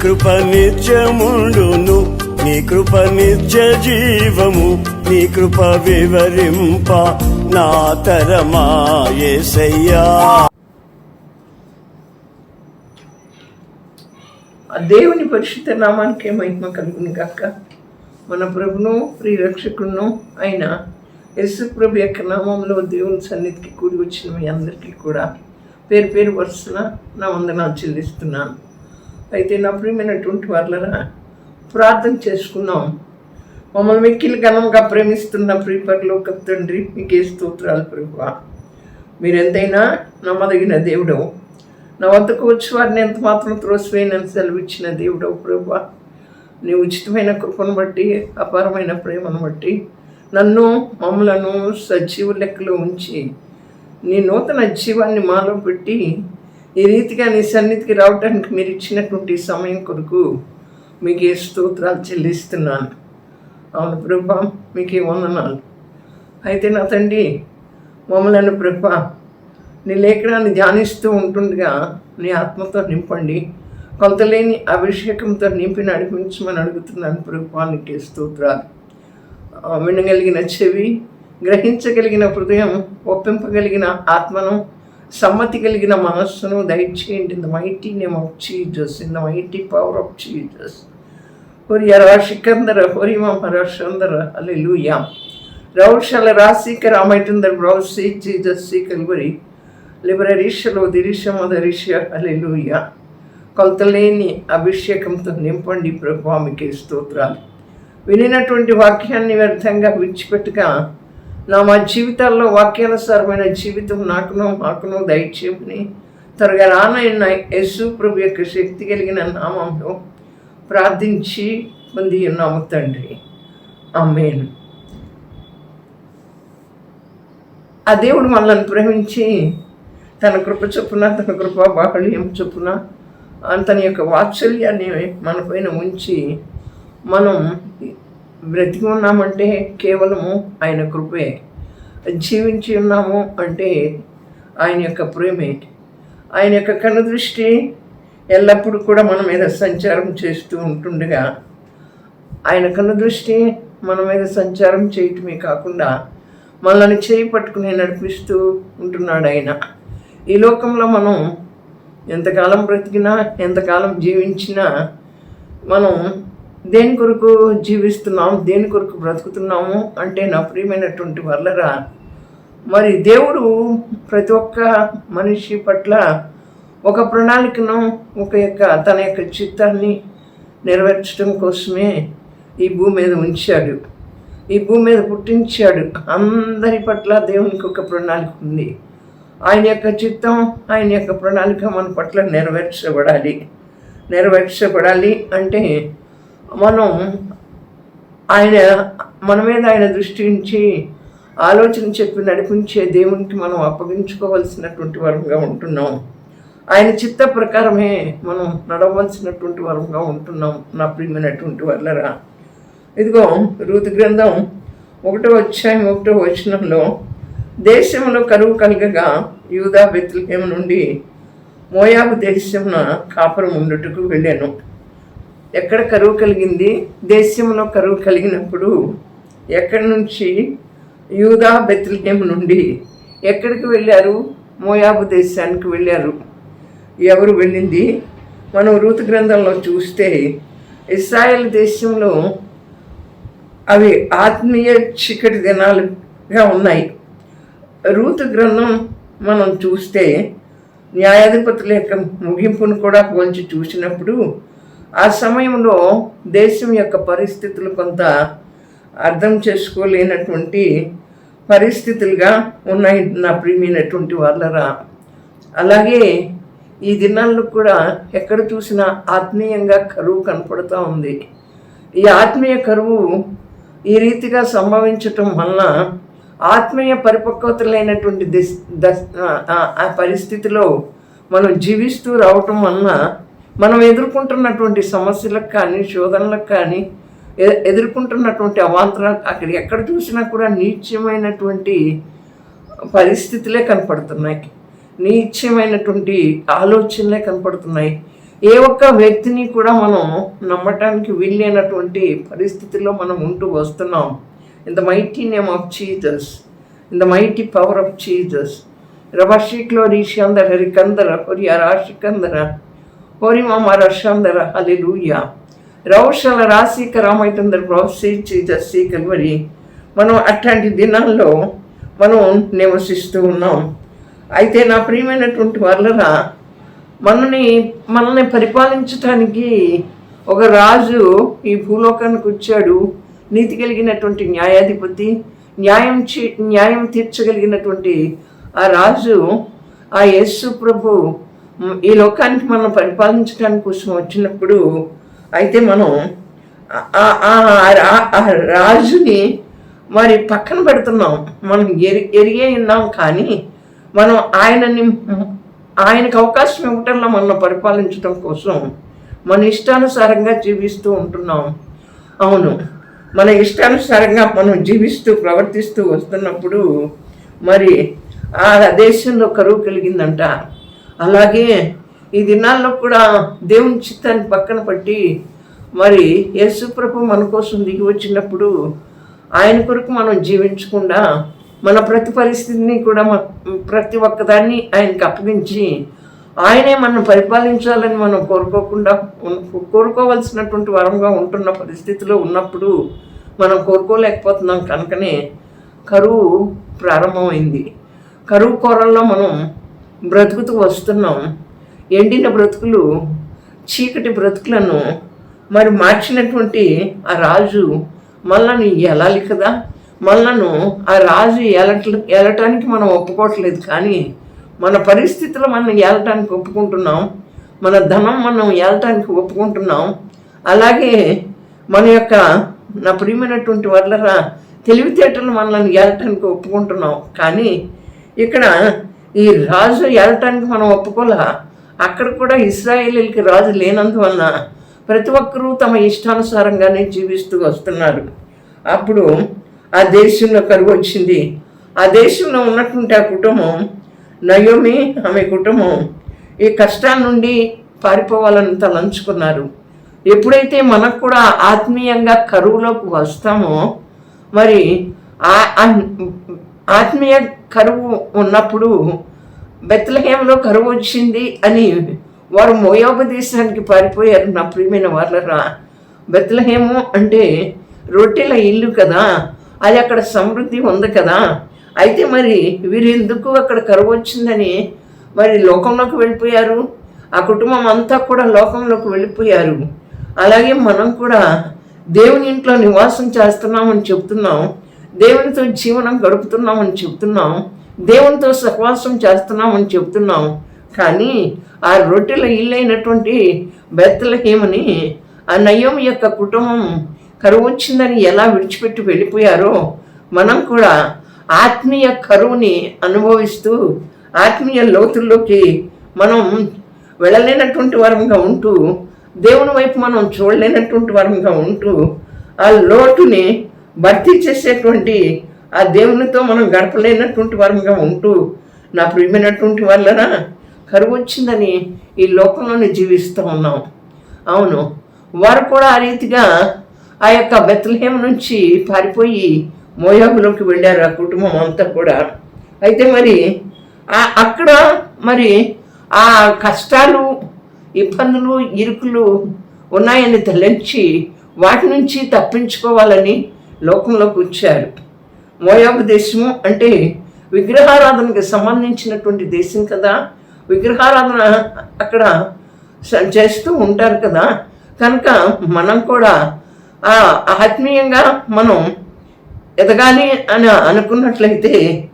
కృప నిత్యముండును నీ కృప నిత్య జీవము నీ కృప వివరింప నా తరమా ఆ దేవుని పరిశుద్ధ నామానికి మహిమ కలుగును కాక మన ప్రభును ప్రియరక్షకును అయిన యశు ప్రభు యొక్క నామంలో దేవుని సన్నిధికి కూడి వచ్చిన మీ అందరికీ కూడా పేరు పేరు వరుసన నా వందనాలు చెల్లిస్తున్నాను. అయితే నా ప్రియమైనటువంటి వాళ్ళరా ప్రార్థన చేసుకున్నాం మమ్మల్ని మిక్కిలి ఘనంగా ప్రేమిస్తున్న ప్రియపరలోక తండ్రి మీకే స్తోత్రాలు ప్రభు మీరు ఎంతైనా నమ్మదగిన దేవుడు నా వద్దకు వచ్చి వారిని ఎంత మాత్రం త్రోసివేయనని సెలవిచ్చిన దేవుడవు ప్రభు నీ ఉచితమైన కృపను బట్టి అపారమైన ప్రేమను బట్టి నన్ను మమ్మలను సజీవ లెక్కలో ఉంచి నీ నూతన జీవాన్ని మాలో పెట్టి ఈ రీతిగా నీ సన్నిధికి రావడానికి మీరు ఇచ్చినటువంటి సమయం కొరకు మీకు ఏ స్తోత్రాలు చెల్లిస్తున్నాను. అవును ప్రభా మీకు వందనాలు. అయితే నా తండ్రి మమ్మలను ప్రభా నీ లేఖనాన్ని ధ్యానిస్తూ ఉంటుండగా నీ ఆత్మతో నింపండి. కొలతలేని అభిషేకంతో నింపి నడిపించమని అడుగుతున్నాను ప్రభుత్వానికి స్తోత్రాలు. వినగలిగిన చెవి గ్రహించగలిగిన హృదయం ఒప్పింపగలిగిన ఆత్మను సమ్మతి కలిగిన మనస్సును దయచేయండి. In the mighty name of Jesus in the mighty power of Jesus హొరియరా శికందర హొరిమర సుందర లూయా రౌషల రాశీకర రామైటుందర్ బ్రౌసి జీజస్ కల్వరి లిబరరీషలో దిరిషమదరిష అల్లెలూయా కొలతలేని అభిషేకంతో నింపండి ప్రభువామికి స్తోత్రాలు. వినినటువంటి వాక్యాన్ని వ్యర్థంగా విడిచిపెట్టుగా నా మా జీవితాల్లో వాక్యానుసారమైన జీవితం నాకును మాకును దయచేయమని త్వరగా రానైన యేసు ప్రభు యొక్క శక్తి కలిగిన నామంలో ప్రార్థించి పొంది ఉన్నాము తండ్రి. అమ్మేను ఆ దేవుడు మనల్ని ప్రేమించి తన కృప చొప్పున తన కృప బాహుళ్యం చొప్పున తన యొక్క వాత్సల్యాన్ని మన పైన ఉంచి మనం బ్రతికి ఉన్నామంటే కేవలము ఆయన కృపే. జీవించి ఉన్నాము అంటే ఆయన యొక్క ప్రేమే. ఆయన యొక్క కనుదృష్టి ఎల్లప్పుడూ కూడా మన మీద సంచారం చేస్తూ ఉంటుండగా ఆయన కనుదృష్టి మన మీద సంచారం చేయటమే కాకుండా మనల్ని చేయి పట్టుకుని నడిపిస్తూ ఉంటున్నాడు ఆయన. ఈ లోకంలో మనం ఎంతకాలం బ్రతికినా ఎంతకాలం జీవించినా మనం దేని కొరకు జీవిస్తున్నాము దేని కొరకు బ్రతుకుతున్నాము అంటే నా ప్రియమైనటువంటి వల్లరా మరి దేవుడు ప్రతి ఒక్క మనిషి పట్ల ఒక ప్రణాళికను ఒక యొక్క తన యొక్క చిత్తాన్ని నెరవేర్చడం కోసమే ఈ భూమి మీద ఉంచాడు. ఈ భూమి మీద పుట్టించాడు. అందరి పట్ల దేవునికి ఒక ప్రణాళిక ఉంది. ఆయన యొక్క చిత్తం ఆయన యొక్క ప్రణాళిక మన పట్ల నెరవేర్చబడాలి. నెరవేర్చబడాలి అంటే మనం ఆయన మన మీద ఆయన దృష్టి ఉంచి ఆలోచన చెప్పి నడిపించే దేవునికి మనం అప్పగించుకోవలసినటువంటి వరంగా ఉంటున్నాం. ఆయన చిత్త ప్రకారమే మనం నడవలసినటువంటి వరంగా ఉంటున్నాం నా ప్రియమైనటువంటి వల్లరా ఇదిగో రుతు గ్రంథం ఒకటో అధ్యాయం ఒకటో వచనంలో దేశంలో కరువు కలగగా యూదా బెత్లహేమ నుండి మోయాబు దేశమున కాపురం ఉండుటకు వెళ్ళాను. ఎక్కడ కరువు కలిగింది? దేశంలో కరువు కలిగినప్పుడు ఎక్కడి నుంచి? యూదా బెత్లహేమ నుండి ఎక్కడికి వెళ్ళారు? మోయాబు దేశానికి వెళ్ళారు. ఎవరు వెళ్ళింది? మనం ఋతు గ్రంథంలో చూస్తే ఇస్రాయల్ దేశంలో అవి ఆత్మీయ చీకటి దినాలుగా ఉన్నాయి. రూతు గ్రంథం మనం చూస్తే న్యాయాధిపతుల యొక్క ముగింపును కూడా పోల్చి చూసినప్పుడు ఆ సమయంలో దేశం యొక్క పరిస్థితులు కొంత అర్థం చేసుకోలేనటువంటి పరిస్థితులుగా ఉన్నాయి నా ప్రియమైనటువంటి వాళ్ళరా అలాగే ఈ దినాల్లో కూడా ఎక్కడ చూసినా ఆత్మీయంగా కరువు కనపడుతూ ఉంది. ఈ ఆత్మీయ కరువు ఈ రీతిగా సంభవించటం వలన ఆత్మీయ పరిపక్వత లేనటువంటి దశ ఆ- ఆ పరిస్థితిలో మనం జీవిస్తూ రావటం వలన మనం ఎదుర్కొంటున్నటువంటి సమస్యలకు కానీ శోధనలకు కానీ ఎదుర్కొంటున్నటువంటి అవాంతరాలు అక్కడ ఎక్కడ చూసినా కూడా నీచమైనటువంటి పరిస్థితులే కనపడుతున్నాయి. నీచమైనటువంటి ఆలోచనలే కనపడుతున్నాయి. ఏ ఒక్క వ్యక్తిని కూడా మనం నమ్మటానికి వీల్లేనటువంటి పరిస్థితుల్లో మనం ఉంటూ వస్తున్నాం. In the mighty name of Jesus in the mighty power of Jesus రవశిక్లో రీషందర హరికందర హొరియ రాశికందర హోరి ரஷாந்தர రషందర லூயா రౌషల రాశిక రామైతందర ప్రొఫెసీ చీజస్ కల్వరి మనం అట్లాంటి దినాల్లో మనం నివసిస్తూ ఉన్నాం. అయితే నా ప్రియమైనటువంటి వాళ్ళరా మనని మనల్ని పరిపాలించటానికి ఒక రాజు ఈ భూలోకానికి వచ్చాడు. నీతి కలిగినటువంటి న్యాయాధిపతి న్యాయం చే న్యాయం తీర్చగలిగినటువంటి ఆ రాజు ఆ యేసు ప్రభు ఈ లోకానికి మనం పరిపాలించడానికి కోసం వచ్చినప్పుడు అయితే మనం ఆ- ఆ- రాజుని మరి పక్కన పెడుతున్నాం. మనం ఎరి ఎరిగే ఉన్నాం కానీ మనం ఆయనని ఆయనకు అవకాశం ఇవ్వటంలో మనం పరిపాలించడం కోసం మన ఇష్టానుసారంగా జీవిస్తూ ఉంటున్నాం. అవును మన ఇష్టానుసారంగా మనం జీవిస్తూ ప్రవర్తిస్తూ వస్తున్నప్పుడు మరి ఆ దేశంలో కరువు కలిగిందంట. అలాగే ఈ దినాల్లో కూడా దేవుని చిత్తాన్ని పక్కన పట్టి మరి యేసుప్రభు మన కోసం దిగి వచ్చినప్పుడు ఆయన కొరకు మనం జీవించకుండా మన ప్రతి పరిస్థితిని కూడా ప్రతి ఒక్కదాన్ని ఆయనకి అప్పగించి ఆయనే మనం పరిపాలించాలని మనం కోరుకోకుండా కోరుకోవలసినటువంటి వరంగా ఉంటున్న పరిస్థితిలో ఉన్నప్పుడు మనం కోరుకోలేకపోతున్నాం కనుకనే కరువు ప్రారంభమైంది. కరువు కోరల్లో మనం బ్రతుకుతూ వస్తున్నాం. ఎండిన బ్రతుకులు చీకటి బ్రతుకులను మరి మార్చినటువంటి ఆ రాజు మనల్ని ఎలాలి కదా? మనలను ఆ రాజు ఎలట ఎలటానికి మనం ఒప్పుకోవట్లేదు కానీ మన పరిస్థితులు మనం ఏలటానికి ఒప్పుకుంటున్నాం. మన ధనం మనం ఏలటానికి ఒప్పుకుంటున్నాం. అలాగే మన యొక్క నా ప్రియమైనటువంటి వాళ్ళరా తెలివితేటలు మనల్ని ఏలటానికి ఒప్పుకుంటున్నాం. కానీ ఇక్కడ ఈ రాజు వెళ్ళటానికి మనం ఒప్పుకోలే అక్కడ కూడా ఇస్రాయేలీలకి రాజు లేనందువలన ప్రతి ఒక్కరూ తమ ఇష్టానుసారంగానే జీవిస్తూ వస్తున్నారు. అప్పుడు ఆ దేశంలో కరువు వచ్చింది. ఆ దేశంలో ఉన్నటువంటి ఆ కుటుంబం నయోమి ఆమె కుటుంబం ఈ కష్టాల నుండి పారిపోవాలని తలంచుకున్నారు. ఎప్పుడైతే మనకు కూడా ఆత్మీయంగా కరువులోకి వస్తామో మరి ఆత్మీయ కరువు ఉన్నప్పుడు బెత్తలహేమలో కరువు వచ్చింది అని వారు మోయోపదేశానికి పారిపోయారు. నా ప్రియమైన వాళ్ళరా బెత్తలహేము అంటే రొట్టెల ఇల్లు కదా అది అక్కడ సమృద్ధి ఉంది కదా. అయితే మరి వీరు ఎందుకు అక్కడ కరువు వచ్చిందని మరి లోకంలోకి వెళ్ళిపోయారు? ఆ కుటుంబం అంతా కూడా లోకంలోకి వెళ్ళిపోయారు. అలాగే మనం కూడా దేవుని ఇంట్లో నివాసం చేస్తున్నామని చెప్తున్నాం. దేవునితో జీవనం గడుపుతున్నామని చెప్తున్నాం. దేవునితో సహవాసం చేస్తున్నామని చెప్తున్నాం. కానీ ఆ రొట్టెల ఇల్లైనటువంటి బెత్తలహేమని ఆ నయం యొక్క కుటుంబం కరువు వచ్చిందని ఎలా విడిచిపెట్టి వెళ్ళిపోయారో మనం కూడా ఆత్మీయ కరువుని అనుభవిస్తూ ఆత్మీయ లోతుల్లోకి మనం వెళ్ళలేనటువంటి వరంగా ఉంటూ దేవుని వైపు మనం చూడలేనటువంటి వరంగా ఉంటూ ఆ లోటుని భర్తీ చేసేటువంటి ఆ దేవునితో మనం గడపలేనటువంటి వరంగా ఉంటూ నా ప్రియమైనటువంటి వల్లన కరువు వచ్చిందని ఈ లోకంలోనే జీవిస్తూ ఉన్నాం. అవును వారు కూడా ఆ రీతిగా ఆ యొక్క బెత్లహేమ నుంచి పారిపోయి మోయాబులోకి వెళ్ళారు ఆ కుటుంబం అంతా కూడా. అయితే మరి అక్కడ మరి ఆ కష్టాలు ఇబ్బందులు ఇరుకులు ఉన్నాయని తలంచి వాటి నుంచి తప్పించుకోవాలని లోకంలోకి వచ్చారు మోయాబు దేశము అంటే విగ్రహారాధనకి సంబంధించినటువంటి దేశం కదా. విగ్రహారాధన అక్కడ చేస్తూ ఉంటారు కదా. కనుక మనం కూడా ఆత్మీయంగా మనం ఎదగాలి అని అనుకున్నట్లయితే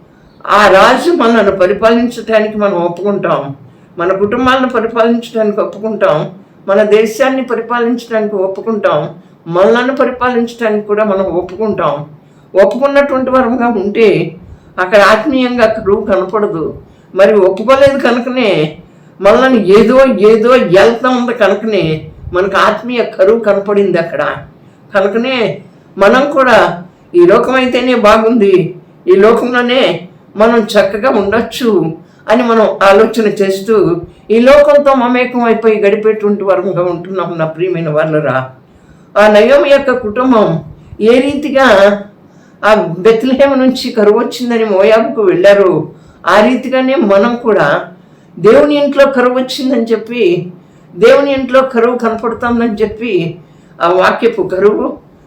ఆ రాజు మనల్ని పరిపాలించడానికి మనం ఒప్పుకుంటాం. మన కుటుంబాలను పరిపాలించడానికి ఒప్పుకుంటాం. మన దేశాన్ని పరిపాలించడానికి ఒప్పుకుంటాం. మనల్ని పరిపాలించడానికి కూడా మనం ఒప్పుకుంటాం. ఒప్పుకున్నటువంటి వరంగా ఉంటే అక్కడ ఆత్మీయంగా కరువు కనపడదు. మరి ఒప్పుకోలేదు కనుకనే మనల్ని ఏదో ఏదో వెళ్తా ఉంది కనుకనే మనకు ఆత్మీయ కరువు కనపడింది అక్కడ. కనుకనే మనం కూడా ఈ లోకం అయితేనే బాగుంది. ఈ లోకంలోనే మనం చక్కగా ఉండొచ్చు అని మనం ఆలోచన చేస్తూ ఈ లోకంతో మమేకం అయిపోయి గడిపేటువంటి వరంగా ఉంటున్నాం నా ప్రియమైన వాళ్ళరా. ఆ నయోమి యొక్క కుటుంబం ఏ రీతిగా ఆ బెత్లహేమ నుంచి కరువు వచ్చిందని మోయాబుకు వెళ్ళారు ఆ రీతిగానే మనం కూడా దేవుని ఇంట్లో కరువు వచ్చిందని చెప్పి దేవుని ఇంట్లో కరువు కనపడుతుందని చెప్పి ఆ వాక్యపు కరువు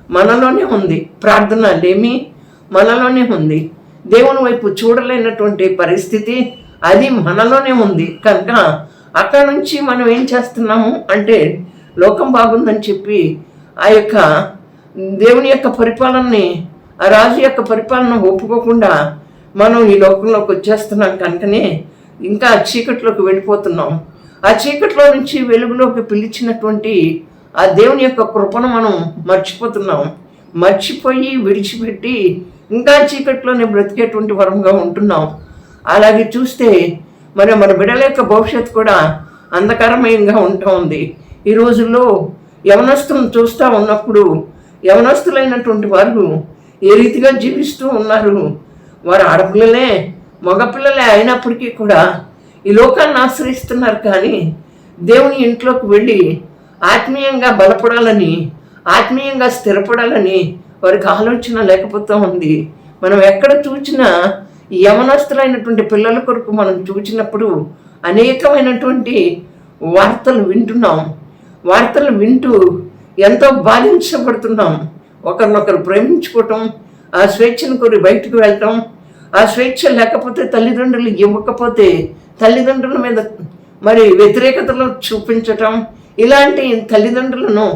మనలోనే ఉంది. ప్రార్థన లేమి మనలోనే ఉంది. దేవుని వైపు చూడలేనటువంటి పరిస్థితి అది మనలోనే ఉంది. కనుక అక్కడ నుంచి మనం ఏం చేస్తున్నాము అంటే లోకం బాగుందని చెప్పి ఆ యొక్క దేవుని యొక్క పరిపాలనని ఆ రాజు యొక్క పరిపాలన ఒప్పుకోకుండా మనం ఈ లోకంలోకి వచ్చేస్తున్నాం కనుకనే ఇంకా ఆ చీకట్లోకి వెళ్ళిపోతున్నాం. ఆ చీకట్లో నుంచి వెలుగులోకి పిలిచినటువంటి ఆ దేవుని యొక్క కృపను మనం మర్చిపోతున్నాం. మర్చిపోయి విడిచిపెట్టి ఇంకా చీకట్లోనే బ్రతికేటువంటి వరంగా ఉంటున్నాం. అలాగే చూస్తే మరి మన బిడ్డల యొక్క భవిష్యత్తు కూడా అంధకారమయంగా ఉంటా ఉంది. ఈ రోజుల్లో యవనస్తులను చూస్తూ ఉన్నప్పుడు యవనస్తులైనటువంటి వారు ఏ రీతిగా జీవిస్తూ ఉన్నారు? వారు ఆడపిల్లలే మగపిల్లలే అయినప్పటికీ కూడా ఈ లోకాన్ని ఆశ్రయిస్తున్నారు కానీ దేవుని ఇంట్లోకి వెళ్ళి ఆత్మీయంగా బలపడాలని ఆత్మీయంగా స్థిరపడాలని వారికి ఆలోచన లేకపోతూ ఉంది. మనం ఎక్కడ చూచినా యవనస్తులైనటువంటి పిల్లల కొరకు మనం చూచినప్పుడు అనేకమైనటువంటి వార్తలు వింటున్నాం. వార్తలు వింటూ ఎంతో బాధించబడుతున్నాం. ఒకరినొకరు ప్రేమించుకోవటం ఆ స్వేచ్ఛను కోరి బయటకు వెళ్ళటం ఆ స్వేచ్ఛ లేకపోతే తల్లిదండ్రులు ఇవ్వకపోతే తల్లిదండ్రుల మీద మరి వ్యతిరేకతలు చూపించటం ఇలాంటి తల్లిదండ్రులను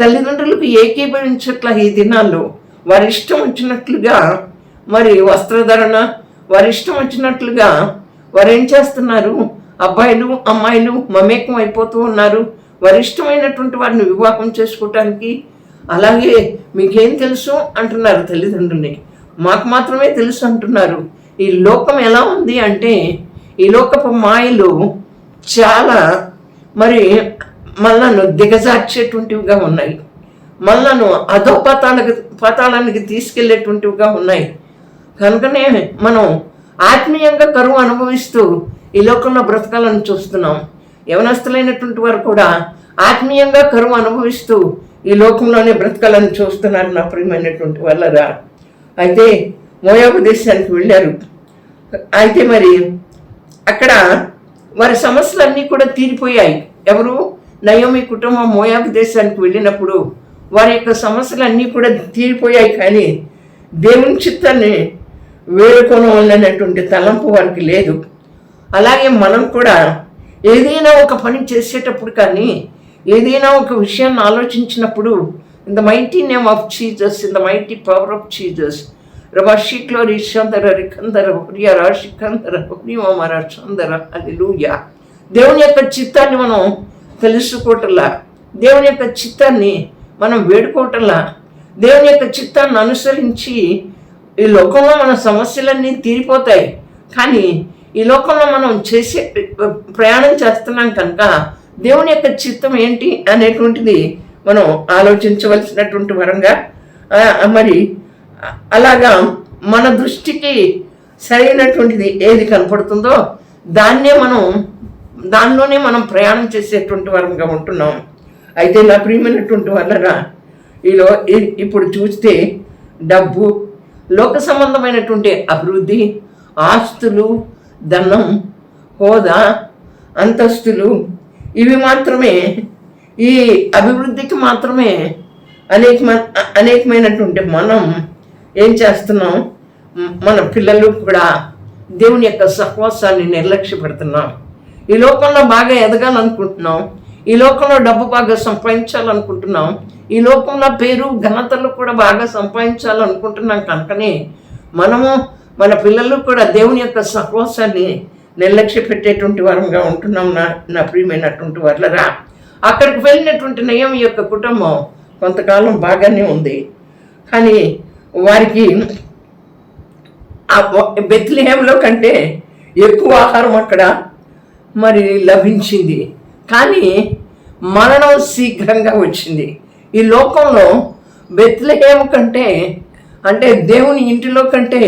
తల్లిదండ్రులకు ఏకీభవించట్ల ఈ దినాల్లో. వారి ఇష్టం వచ్చినట్లుగా మరి వస్త్రధరణ వారి ఇష్టం వచ్చినట్లుగా వారు ఏం చేస్తున్నారు? అబ్బాయిలు అమ్మాయిలు మమేకం అయిపోతూ ఉన్నారు. వారి ఇష్టమైనటువంటి వారిని వివాహం చేసుకోవటానికి అలాగే మీకేం తెలుసు అంటున్నారు తల్లిదండ్రుల్ని. మాకు మాత్రమే తెలుసు అంటున్నారు. ఈ లోకం ఎలా ఉంది అంటే ఈ లోకపు మాయలు చాలా మరి మనలను దిగజార్చేటువంటివిగా ఉన్నాయి. మనలను అధో పాతాలకు పతాళానికి తీసుకెళ్ళేటువంటివిగా ఉన్నాయి. కనుకనే మనం ఆత్మీయంగా కరువు అనుభవిస్తూ ఈ లోకంలో బ్రతకాలని చూస్తున్నాం. యవనస్తులైనటువంటి వారు కూడా ఆత్మీయంగా కరువు అనుభవిస్తూ ఈ లోకంలోనే బ్రతకాలని చూస్తున్నారు నా ప్రియమైనటువంటి వాళ్ళరా. అయితే మోయాబు దేశానికి వెళ్ళారు. అయితే మరి అక్కడ వారి సమస్యలన్నీ కూడా తీరిపోయాయి. ఎవరు? నయోమి కుటుంబం మోయాబు దేశానికి వెళ్ళినప్పుడు వారి యొక్క సమస్యలన్నీ కూడా తీరిపోయాయి కానీ దేవుని చిత్తాన్ని వేడుకోవాలనేటువంటి తలంపు వారికి లేదు. అలాగే మనం కూడా ఏదైనా ఒక పని చేసేటప్పుడు కానీ ఏదైనా ఒక విషయాన్ని ఆలోచించినప్పుడు in the mighty name of Jesus in the mighty power of Jesus రవషిక్లో రిషందర రికందర హుర్య షికందర హురిమర చందర అది దేవుని యొక్క చిత్తాన్ని మనం తెలుసుకోవటంలా దేవుని యొక్క చిత్తాన్ని మనం వేడుకోవటంలా దేవుని యొక్క చిత్తాన్ని అనుసరించి ఈ లోకంలో మన సమస్యలన్నీ తీరిపోతాయి. కానీ ఈ లోకంలో మనం చేసే ప్రయాణం చేస్తున్నాం కనుక దేవుని యొక్క చిత్తం ఏంటి అనేటువంటిది మనం ఆలోచించవలసినటువంటి వరంగా మరి అలాగా మన దృష్టికి సరైనటువంటిది ఏది కనపడుతుందో దాన్నే మనం దానిలోనే మనం ప్రయాణం చేసేటువంటి వరంగా ఉంటున్నాం. అయితే నా ప్రియమైనటువంటి వల్లరా ఈలో ఇప్పుడు చూస్తే డబ్బు లోక సంబంధమైనటువంటి అభివృద్ధి ఆస్తులు ధనం హోదా అంతస్తులు. ఇవి మాత్రమే ఈ అభివృద్ధికి మాత్రమే అనేక అనేకమైనటువంటి మనం ఏం చేస్తున్నాం? మన పిల్లలు కూడా దేవుని యొక్క సహవాసాన్ని నిర్లక్ష్య పెడుతున్నాం ఈ లోకంలో బాగా ఎదగాలనుకుంటున్నాం. ఈ లోకంలో డబ్బు బాగా సంపాదించాలనుకుంటున్నాం. ఈ లోకంలో పేరు ఘనతలు కూడా బాగా సంపాదించాలనుకుంటున్నాం కనుకనే మనము మన పిల్లలు కూడా దేవుని యొక్క సహవాసాన్ని నిర్లక్ష్య పెట్టేటువంటి వారంగా ఉంటున్నాం నా నా ప్రియమైనటువంటి వాళ్ళరా అక్కడికి వెళ్ళినటువంటి నయం యొక్క కుటుంబం కొంతకాలం బాగానే ఉంది. కానీ వారికి ఆ బెత్లిహేంలో కంటే ఎక్కువ ఆహారం అక్కడ మరి లభించింది. కానీ మరణం శీఘ్రంగా వచ్చింది. ఈ లోకంలో బెత్లహేమ కంటే అంటే దేవుని ఇంటిలో కంటే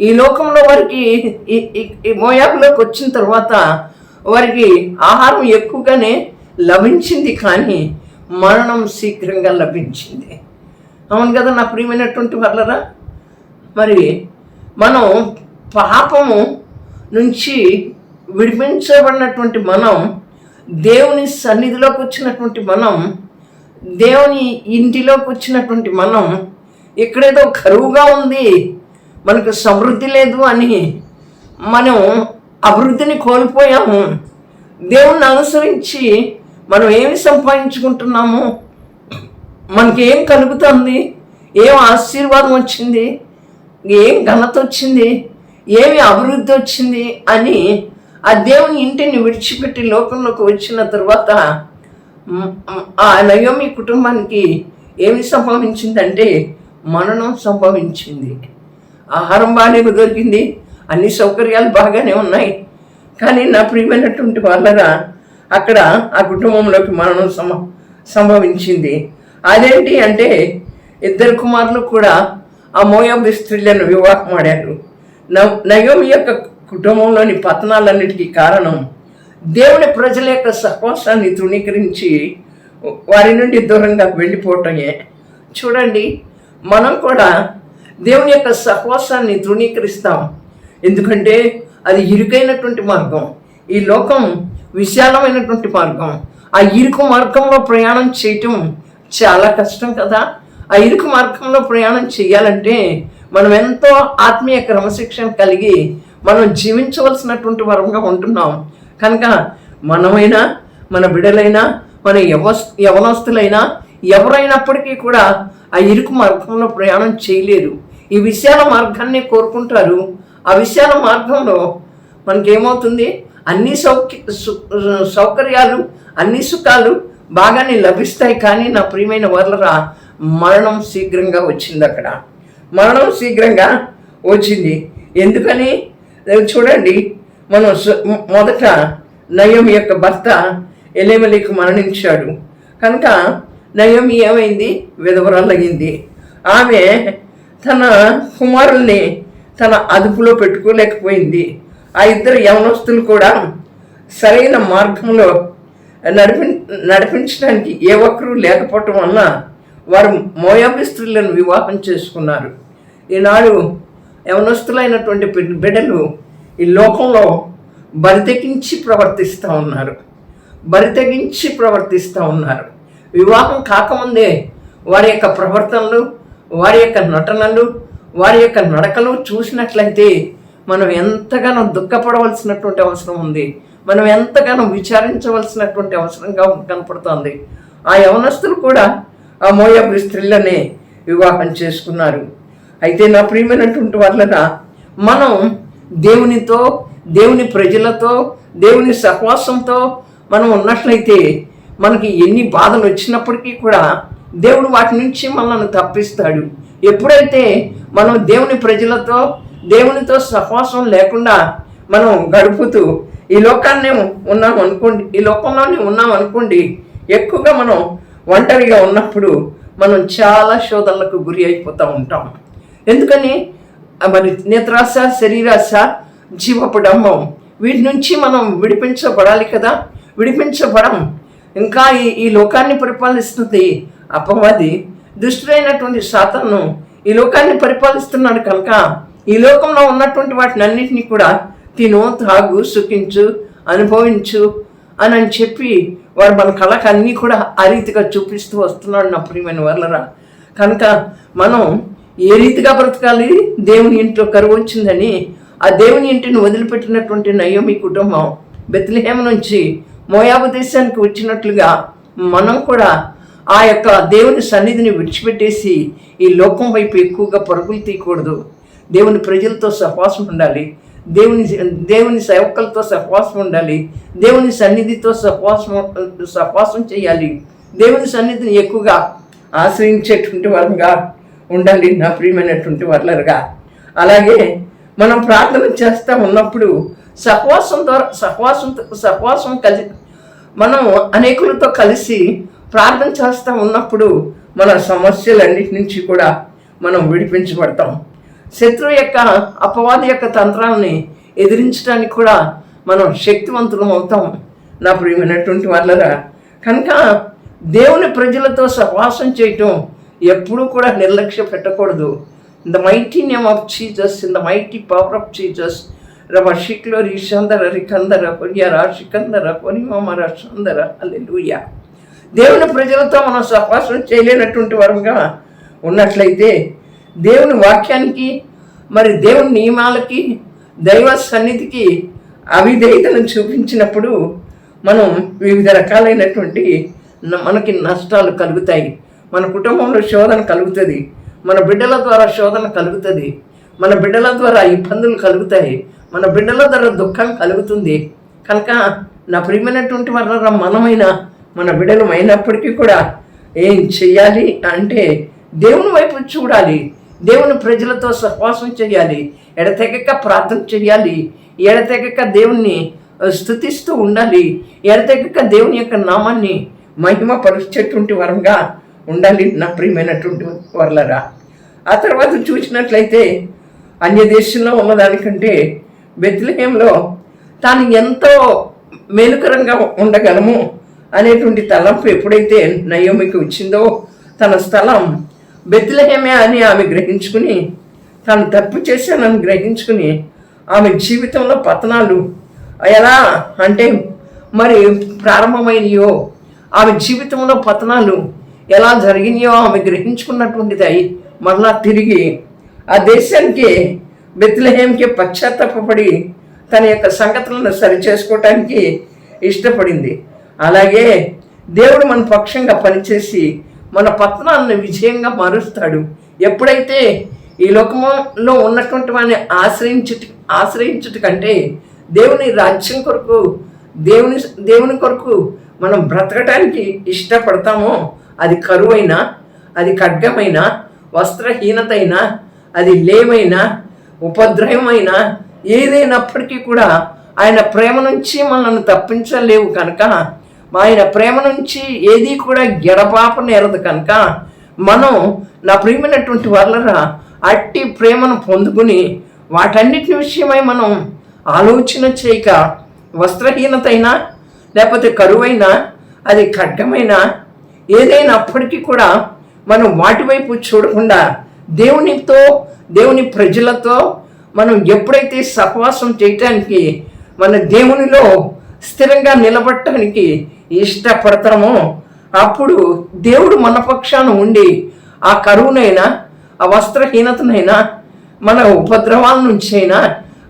ఈ లోకంలో వారికి ఈ- మోయాబులోకి వచ్చిన తర్వాత వారికి ఆహారం ఎక్కువగానే లభించింది కానీ మరణం శీఘ్రంగా లభించింది. అవును కదా నా ప్రియమైనటువంటి వాళ్ళరా మరి మనం పాపము నుంచి విడిపించబడినటువంటి మనం దేవుని సన్నిధిలోకి వచ్చినటువంటి మనం దేవుని ఇంటిలోకి వచ్చినటువంటి మనం ఇక్కడేదో కరువుగా ఉంది మనకు సమృద్ధి లేదు అని మనం అభివృద్ధిని కోల్పోయాము. దేవుణ్ణి అనుసరించి మనం ఏమి సంపాదించుకుంటున్నాము? మనకి ఏం కలుగుతుంది? ఏం ఆశీర్వాదం వచ్చింది? ఏం ఘనత వచ్చింది? ఏమి అభివృద్ధి వచ్చింది? అని ఆ దేవుని ఇంటిని విడిచిపెట్టి లోకంలోకి వచ్చిన తర్వాత ఆ నయోమి కుటుంబానికి ఏమి సంభవించిందంటే మరణం సంభవించింది. ఆహారం బాగానే దొరికింది. అన్ని సౌకర్యాలు బాగానే ఉన్నాయి. కానీ నా ప్రియమైనటువంటి వాళ్ళరా అక్కడ ఆ కుటుంబంలోకి మరణం సమ సంభవించింది. అదేంటి అంటే ఇద్దరు కుమారులు కూడా ఆ మోయాబు స్త్రీలను వివాహం ఆడారు. నయోమి యొక్క కుటుంబంలోని పతనాలన్నిటికీ కారణం దేవుని ప్రజల యొక్క సహవాసాన్ని తృణీకరించి వారి నుండి దూరంగా వెళ్ళిపోవటమే. చూడండి మనం కూడా దేవుని యొక్క సహవాసాన్ని తృణీకరిస్తాం. ఎందుకంటే అది ఇరుకైనటువంటి మార్గం. ఈ లోకం విశాలమైనటువంటి మార్గం. ఆ ఇరుకు మార్గంలో ప్రయాణం చేయటం చాలా కష్టం కదా. ఆ ఇరుకు మార్గంలో ప్రయాణం చేయాలంటే మనం ఎంతో ఆత్మీయ క్రమశిక్షణ కలిగి మనం జీవించవలసినటువంటి వరంగా ఉంటున్నాం. కనుక మనమైనా మన బిడలైనా మన యవ యవనస్తులైనా ఎవరైనప్పటికీ కూడా ఆ ఇరుకు మార్గంలో ప్రయాణం చేయలేరు. ఈ విశాల మార్గాన్ని కోరుకుంటారు. ఆ విశాల మార్గంలో మనకేమవుతుంది? అన్ని సౌక్య సు- సౌకర్యాలు అన్ని సుఖాలు బాగానే లభిస్తాయి కానీ నా ప్రియమైన వర్లరా మరణం శీఘ్రంగా వచ్చింది అక్కడ. మరణం శీఘ్రంగా వచ్చింది. ఎందుకని? చూడండి మనం మొదట నయం యొక్క భర్త ఎలేమలికి మరణించాడు. కనుక నయం ఏమైంది? విధవరాలయ్యింది. ఆమె తన కుమారుల్ని తన అదుపులో పెట్టుకోలేకపోయింది. ఆ ఇద్దరు యవనస్తులు కూడా సరైన మార్గంలో నడిపి నడిపించడానికి ఏ ఒక్కరూ లేకపోవటం వలన వారు మోయాబి స్త్రీలను వివాహం చేసుకున్నారు. ఈనాడు యవనస్తులైనటువంటి బిడ్డలు ఈ లోకంలో బరితెగించి ప్రవర్తిస్తూ ఉన్నారు. బరితెగించి ప్రవర్తిస్తూ ఉన్నారు. వివాహం కాకముందే వారి యొక్క ప్రవర్తనలు వారి యొక్క నటనలు వారి యొక్క నడకలు చూసినట్లయితే మనం ఎంతగానో దుఃఖపడవలసినటువంటి అవసరం ఉంది. మనం ఎంతగానో విచారించవలసినటువంటి అవసరంగా కనపడుతోంది. ఆ యవనస్తులు కూడా ఆ మోయాబు స్త్రీలనే వివాహం చేసుకున్నారు. అయితే నా ప్రియమైనటువంటి వాళ్ళన మనం దేవునితో దేవుని ప్రజలతో దేవుని సహవాసంతో మనం ఉన్నట్లయితే మనకి ఎన్ని బాధలు వచ్చినప్పటికీ కూడా దేవుడు వాటి నుంచి మనల్ని తప్పిస్తాడు. ఎప్పుడైతే మనం దేవుని ప్రజలతో దేవునితో సహవాసం లేకుండా మనం గడుపుతూ ఈ లోకాన్ని ఉన్నాం అనుకోండి ఈ లోకంలోనే ఉన్నాం అనుకోండి ఎక్కువగా మనం ఒంటరిగా ఉన్నప్పుడు మనం చాలా శోధనలకు గురి అయిపోతూ ఉంటాం. ఎందుకని? మరి నేత్రాశ శరీరాశ జీవపు డంబం వీటి నుంచి మనం విడిపించబడాలి కదా? విడిపించబడం ఇంకా ఈ ఈ లోకాన్ని పరిపాలిస్తుంది అపవాది. దుష్టుడైనటువంటి సాతాను ఈ లోకాన్ని పరిపాలిస్తున్నాడు కనుక ఈ లోకంలో ఉన్నటువంటి వాటిని అన్నింటినీ కూడా తిను తాగు సుఖించు అనుభవించు అని అని చెప్పి వాడు మన కళకు అన్నీ కూడా ఆ రీతిగా చూపిస్తూ వస్తున్నాడు నా ప్రియమైన వాళ్ళరా కనుక మనం ఏ రీతిగా బ్రతకాలి? దేవుని ఇంట్లో కరువు వచ్చిందని ఆ దేవుని ఇంటిని వదిలిపెట్టినటువంటి నయోమి కుటుంబం బెత్లహేమ నుంచి మోయాబు దేశానికి వచ్చినట్లుగా మనం కూడా ఆ యొక్క దేవుని సన్నిధిని విడిచిపెట్టేసి ఈ లోకం వైపు ఎక్కువగా పరుగులు తీయకూడదు. దేవుని ప్రజలతో సహవాసం ఉండాలి. దేవుని దేవుని సేవకులతో సహవాసం ఉండాలి. దేవుని సన్నిధితో సహవాసం సహవాసం చేయాలి. దేవుని సన్నిధిని ఎక్కువగా ఆశ్రయించేటువంటి వారంగా ఉండాలి నా ప్రియమైనటువంటి వాళ్ళరుగా అలాగే మనం ప్రార్థన చేస్తూ ఉన్నప్పుడు సహవాసం ద్వారా సహవాసం సహవాసం కలిసి మనం అనేకులతో కలిసి ప్రార్థన చేస్తూ ఉన్నప్పుడు మన సమస్యలన్నిటి నుంచి కూడా మనం విడిపించబడతాం. శత్రువు యొక్క అపవాది యొక్క తంత్రాలని ఎదిరించడానికి కూడా మనం శక్తివంతులం అవుతాం. నా ప్రియమైనటువంటి వాళ్ళరా కనుక దేవుని ప్రజలతో సహవాసం చేయటం ఎప్పుడూ కూడా నిర్లక్ష్య పెట్టకూడదు. In the mighty name of Jesus in the mighty power of Jesus రవ షిక్లో రికందర కొరియర షికందర కొనిమర సందర అల్లెలుయా దేవుని ప్రజలతో మనం సహవాసం చేయలేనటువంటి వరంగా ఉన్నట్లయితే దేవుని వాక్యానికి మరి దేవుని నియమాలకి దైవ సన్నిధికి అవిధేయతను చూపించినప్పుడు మనం వివిధ రకాలైనటువంటి మనకి నష్టాలు కలుగుతాయి. మన కుటుంబంలో శోధన కలుగుతుంది. మన బిడ్డల ద్వారా శోధన కలుగుతుంది. మన బిడ్డల ద్వారా ఇబ్బందులు కలుగుతాయి. మన బిడ్డల ద్వారా దుఃఖం కలుగుతుంది. కనుక నా ప్రియమైనటువంటి వాళ్ళ మనమైన మన బిడ్డలు అయినప్పటికీ కూడా ఏం చెయ్యాలి అంటే దేవుని వైపు చూడాలి. దేవుని ప్రజలతో సహవాసం చేయాలి ఎడతెగక ప్రార్థన చేయాలి ఎడతెగక దేవుణ్ణి స్థుతిస్తూ ఉండాలి. ఎడతెగక దేవుని యొక్క నామాన్ని మహిమ పరుచేటువంటి వరంగా ఉండాలి నా ప్రియమైనటువంటి వర్లరా. ఆ తర్వాత చూసినట్లయితే అన్య దేశంలో ఉన్నదానికంటే బెత్లహేంలో తాను ఎంతో మేలుకరంగా ఉండగలము అనేటువంటి తలంపు ఎప్పుడైతే నయోమికి వచ్చిందో తన స్థలం బెత్లహేమే అని ఆమె గ్రహించుకుని తాను తప్పు చేశానని గ్రహించుకుని ఆమె జీవితంలో పతనాలు ఎలా అంటే మరి ప్రారంభమైనయో ఆమె జీవితంలో పతనాలు ఎలా జరిగినాయో ఆమె గ్రహించుకున్నటువంటిది అయి మరలా తిరిగి ఆ దేశానికి బెత్లహేమ్కి పశ్చాత్తాపడి తన యొక్క సంగతులను సరిచేసుకోవటానికి ఇష్టపడింది. అలాగే దేవుడు మన పక్షంగా పనిచేసి మన పత్రాలను విజయంగా మారుస్తాడు. ఎప్పుడైతే ఈ లోకంలో ఉన్నటువంటి వాడిని ఆశ్రయించుట ఆశ్రయించుట కంటే దేవుని రాజ్యం కొరకు దేవుని దేవుని కొరకు మనం బ్రతకటానికి ఇష్టపడతామో అది కరువైనా అది ఖడ్గమైనా వస్త్రహీనతైనా అది లేమైనా ఉపద్రవమైనా ఏదైనప్పటికీ కూడా ఆయన ప్రేమ నుంచి మనల్ని తప్పించలేవు కనుక ఆయన ప్రేమ నుంచి ఏది కూడా గెడపాప నేరదు కనుక మనం నా ప్రియమైనటువంటి వాళ్ళరా అట్టి ప్రేమను పొందుకుని వాటన్నిటి విషయమై మనం ఆలోచన చేయక వస్త్రహీనతైనా లేకపోతే కరువైనా అది ఖడ్గమైనా ఏదైనప్పటికీ కూడా మనం వాటి వైపు చూడకుండా దేవునితో దేవుని ప్రజలతో మనం ఎప్పుడైతే సహవాసం చేయటానికి మన దేవునిలో స్థిరంగా నిలబడటానికి ఇష్టపడతామో అప్పుడు దేవుడు మన పక్షాన ఉండి ఆ కరువునైనా ఆ వస్త్రహీనతనైనా మన ఉపద్రవాల నుంచి అయినా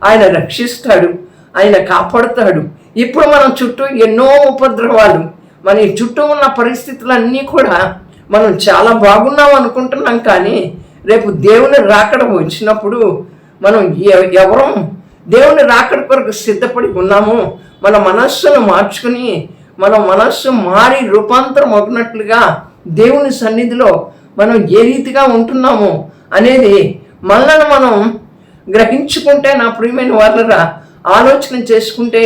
ఆయన రక్షిస్తాడు ఆయన కాపాడుతాడు. ఇప్పుడు మనం చుట్టూ ఎన్నో ఉపద్రవాలు మన చుట్టూ ఉన్న పరిస్థితులన్నీ కూడా మనం చాలా బాగున్నాం అనుకుంటున్నాం కానీ రేపు దేవుని రాకడ వచ్చినప్పుడు మనం ఎవరం దేవుని రాకడ కొరకు సిద్ధపడి ఉన్నాము మన మనస్సును మార్చుకుని మన మనస్సు మారి రూపాంతరం అవుతున్నట్లుగా దేవుని సన్నిధిలో మనం ఏ రీతిగా ఉంటున్నాము అనేది మనల్ని మనం గ్రహించుకుంటే నా ప్రియమైన వాళ్ళరా ఆలోచన చేసుకుంటే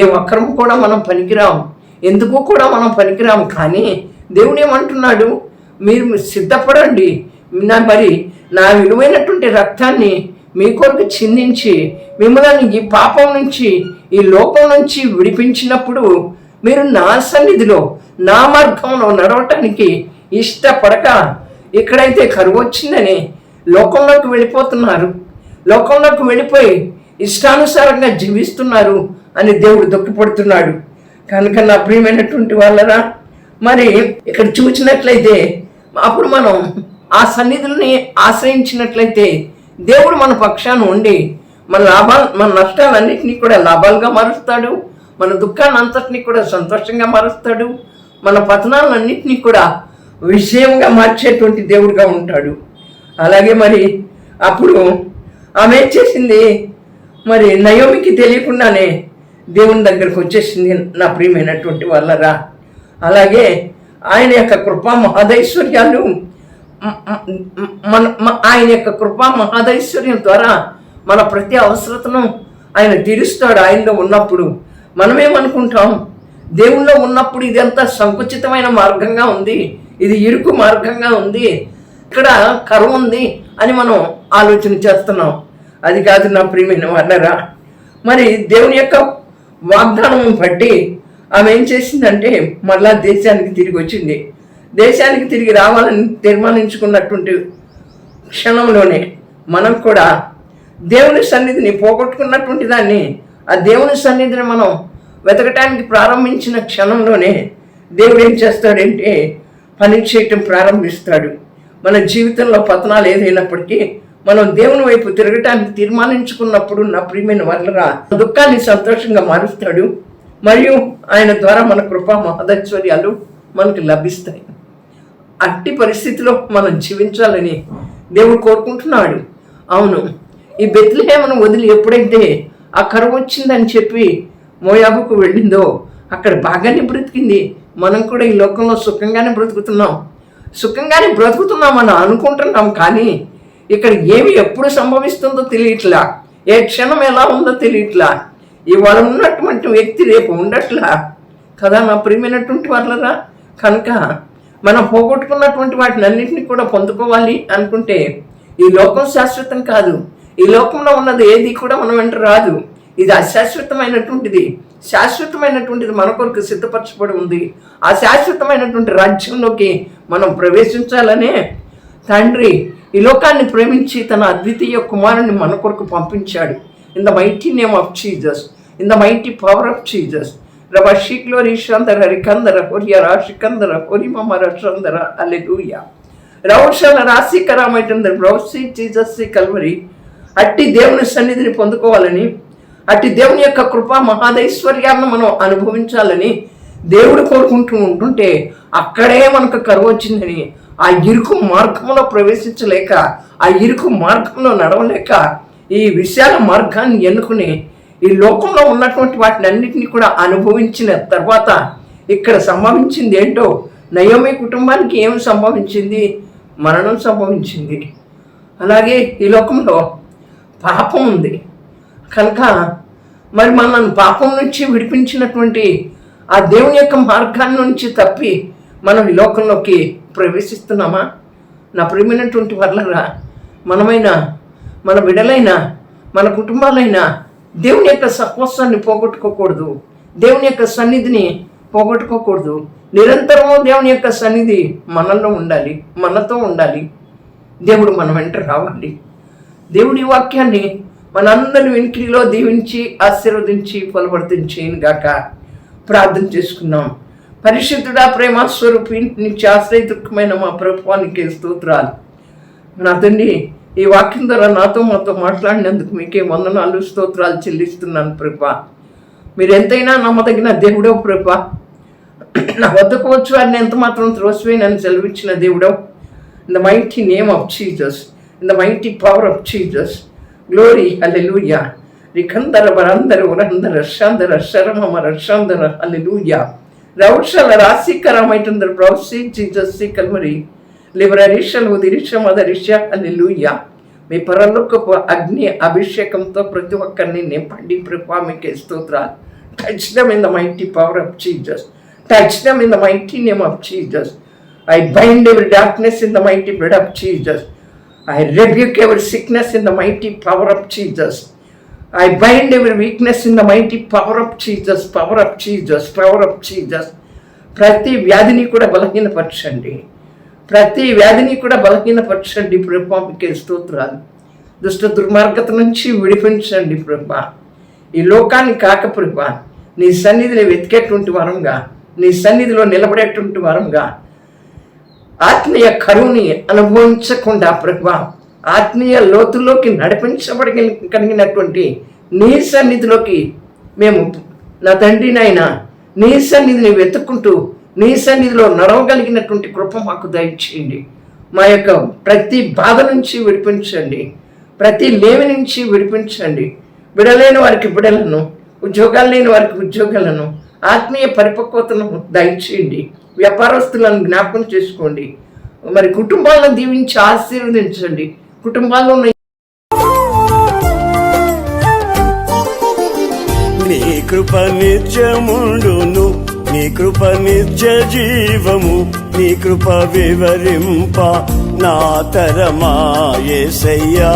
ఏ ఒక్కరం కూడా మనం పనికిరాం. ఎందుకు కూడా మనం పనికిరాము కానీ దేవుడు ఏమంటున్నాడు? మీరు సిద్ధపడండి. నా మరి నా విలువైనటువంటి రక్తాన్ని మీ కొరకు చిందించి మిమ్మల్ని ఈ పాపం నుంచి ఈ లోకం నుంచి విడిపించినప్పుడు మీరు నా సన్నిధిలో నా మార్గంలో నడవటానికి ఇష్టపడక ఇక్కడైతే కరువు వచ్చిందని లోకంలోకి వెళ్ళిపోతున్నారు. లోకంలోకి వెళ్ళిపోయి ఇష్టానుసారంగా జీవిస్తున్నారు అని దేవుడు దుఃఖపడుతున్నాడు. కనుక నా ప్రియమైనటువంటి వాళ్ళరా మరి ఇక్కడ చూసినట్లయితే అప్పుడు మనం ఆ సన్నిధుల్ని ఆశ్రయించినట్లయితే దేవుడు మన పక్షాన ఉండి మన లాభాలు మన నష్టాలన్నింటినీ కూడా లాభాలుగా మారుస్తాడు. మన దుఃఖాన్ని అంతటినీ కూడా సంతోషంగా మారుస్తాడు. మన పతనాలన్నింటినీ కూడా విషయంగా మార్చేటువంటి దేవుడుగా ఉంటాడు. అలాగే మరి అప్పుడు ఆమె ఏం చేసింది? మరి నయోమికి తెలియకుండానే దేవుని దగ్గరకు వచ్చేసింది నా ప్రియమైనటువంటి వాళ్ళరా. అలాగే ఆయన యొక్క కృపా మహదైశ్వర్యాలు మన ఆయన యొక్క కృపా మహాదైశ్వర్యం ద్వారా మన ప్రతి అవసరతను ఆయన తీరుస్తాడు. ఆయనలో ఉన్నప్పుడు మనమేమనుకుంటాం దేవుల్లో ఉన్నప్పుడు ఇదంతా సంకుచితమైన మార్గంగా ఉంది ఇది ఇరుకు మార్గంగా ఉంది ఇక్కడ కరువు ఉంది అని మనం ఆలోచన చేస్తున్నాం. అది కాదు నా ప్రియమైన వాళ్ళరా మరి దేవుని యొక్క వాగ్దానం బట్టి ఆమె ఏం చేసిందంటే మళ్ళా దేశానికి తిరిగి వచ్చింది. దేశానికి తిరిగి రావాలని తీర్మానించుకున్నటువంటి క్షణంలోనే మనం కూడా దేవుని సన్నిధిని పోగొట్టుకున్నటువంటి దాన్ని ఆ దేవుని సన్నిధిని మనం వెతకటానికి ప్రారంభించిన క్షణంలోనే దేవుడు ఏం చేస్తాడంటే పని చేయటం ప్రారంభిస్తాడు. మన జీవితంలో పతనాలు ఏదైనప్పటికీ మనం దేవుని వైపు తిరగటానికి తీర్మానించుకున్నప్పుడు నా ప్రియమైన వల్లరా దుఃఖాన్ని సంతోషంగా మారుస్తాడు. మరియు ఆయన ద్వారా మన కృపా మహదైశ్వర్యాలు మనకు లభిస్తాయి. అట్టి పరిస్థితిలో మనం జీవించాలని దేవుడు కోరుకుంటున్నాడు. అవును ఈ బెత్లహేమను వదిలి ఎప్పుడైతే ఆ కరువు వచ్చిందని చెప్పి మోయాబుకు వెళ్ళిందో అక్కడ బాగానే బ్రతికింది. మనం కూడా ఈ లోకంలో సుఖంగానే బ్రతుకుతున్నాం. సుఖంగానే బ్రతుకుతున్నాం అని అనుకుంటున్నాం కానీ ఇక్కడ ఏమి ఎప్పుడు సంభవిస్తుందో తెలియట్లా ఏ క్షణం ఎలా ఉందో తెలియట్లా ఇవాళ ఉన్నటువంటి వ్యక్తి రేపు ఉండట్లా? కదా నా ప్రియమైనటువంటి వాళ్ళరా కనుక మనం పోగొట్టుకున్నటువంటి వాటిని అన్నింటినీ కూడా పొందుకోవాలి అనుకుంటే ఈ లోకం శాశ్వతం కాదు. ఈ లోకంలో ఉన్నది ఏది కూడా మనం వెంట రాదు. ఇది అశాశ్వతమైనటువంటిది. శాశ్వతమైనటువంటిది మన కొరకు సిద్ధపరచబడి ఉంది. ఆ శాశ్వతమైనటువంటి రాజ్యంలోకి మనం ప్రవేశించాలనే తండ్రి ఈ లోకాన్ని ప్రేమించి తన అద్వితీయ కుమారుని మన కొరకు పంపించాడు. In the mighty name of Jesus in the mighty power of Jesus రవ షీక్లో రీషందర రికందర హొరియర షికందర హొరిమమ రషందర Alleluia. రౌషల రాశీకరమైనటువంటి బ్రౌసి జీజస్ కల్వరి అట్టి దేవుని సన్నిధిని పొందుకోవాలని అట్టి దేవుని యొక్క కృప మహాదైశ్వర్యాన్ని మనం అనుభవించాలని దేవుడు కోరుకుంటూ ఉంటుంటే అక్కడే మనకు కరువు వచ్చిందని ఆ ఇరుకు మార్గంలో ప్రవేశించలేక ఆ ఇరుకు మార్గంలో నడవలేక ఈ విశాల మార్గాన్ని ఎన్నుకుని ఈ లోకంలో ఉన్నటువంటి వాటిని అన్నింటినీ కూడా అనుభవించిన తర్వాత ఇక్కడ సంభవించింది ఏంటో నయోమి కుటుంబానికి ఏం సంభవించింది? మరణం సంభవించింది. అలాగే ఈ లోకంలో పాపం ఉంది. కనుక మరి మనల్ని పాపం నుంచి విడిపించినటువంటి ఆ దేవుని యొక్క మార్గాన్ని నుంచి తప్పి మనం ఈ లోకంలోకి ప్రవేశిస్తున్నామా? నా ప్రియమైనటువంటి వర్లరా మనమైనా మన బిడలైనా మన కుటుంబాలైనా దేవుని యొక్క సహవాసాన్ని పోగొట్టుకోకూడదు. దేవుని యొక్క సన్నిధిని పోగొట్టుకోకూడదు. నిరంతరము దేవుని యొక్క సన్నిధి మనలో ఉండాలి మనతో ఉండాలి. దేవుడు మన వెంట రావాలి. దేవుడి వాక్యాన్ని మనందరి వెనుకలో దీవించి ఆశీర్వదించి ఫలవర్తించేయను గాక. ప్రార్థన చేసుకున్నాం పరిశుద్ధుడా ప్రేమ స్వరూపి నుంచి ఆశ్రయదుఖమైన మా ప్రభుత్వానికి స్తోత్రాలు. నా తండ్రి ఈ వాక్యం ద్వారా నాతో మాతో మాట్లాడినందుకు మీకే వందనాలు స్తోత్రాలు చెల్లిస్తున్నాను ప్రభా. మీరు ఎంతైనా నమ్మదగిన దేవుడో ప్రభా. నా వద్దకు వచ్చి వారిని ఎంత మాత్రం త్రోసివేయనని సెలవిచ్చిన దేవుడో in the mighty name of Jesus in the mighty power of Jesus glory hallelujah రికందర వరందర ఉరందర రషాందర శరమమ రషాందర హల్లెలూయా రౌషల రాశికరమైతుందర ప్రౌసీ చీజస్ సి కల్మరి. లిబరరిషల్ ఉదిరిష మదరిష లూయ మీ పరలోకపు అగ్ని అభిషేకంతో ప్రతి ఒక్కరిని నింపండి ప్రభా మీకు స్తోత్రాలు. Touch them in the mighty power of Jesus touch them in the mighty name of Jesus I bind every darkness in the mighty blood of Jesus I rebuke every sickness in the mighty power of Jesus I bind every weakness in the mighty power of Jesus power of Jesus power of Jesus ప్రతి వ్యాధిని కూడా బలహీనపరచండి. ప్రతి వ్యాధిని కూడా బలహీనపరచండి ప్రభా మీకే స్తోత్రాలు. దుష్ట దుర్మార్గత నుంచి విడిపించండి ప్రభా. ఈ లోకాన్ని కాక ప్రభా నీ సన్నిధిని వెతికేటువంటి వరంగా నీ సన్నిధిలో నిలబడేటువంటి వరంగా ఆత్మీయ కరువుని అనుభవించకుండా ప్రభా ఆత్మీయ లోతులోకి నడిపించబడి కలిగినటువంటి నీ సన్నిధిలోకి మేము నా తండ్రినైనా నీ సన్నిధిని వెతుక్కుంటూ నీ సన్నిధిలో నడవగలిగినటువంటి కృప మాకు దయచేయండి. మా యొక్క ప్రతి బాధ నుంచి విడిపించండి. ప్రతి లేమి నుంచి విడిపించండి. బిడలేని వారికి బిడలను ఉద్యోగాలు లేని వారికి ఉద్యోగాలను ఆత్మీయ పరిపక్వతను దయచేయండి. వ్యాపారస్తులను జ్ఞాపకం చేసుకోండి. మరి కుటుంబాలను దీవించి ఆశీర్వదించండి. కుటుంబాల్లో ఉన్న నీ కృప నిత్యముండును. నీ కృప నిత్య జీవము నీ కృప వివరింప నా తరమా ఏసయ్యా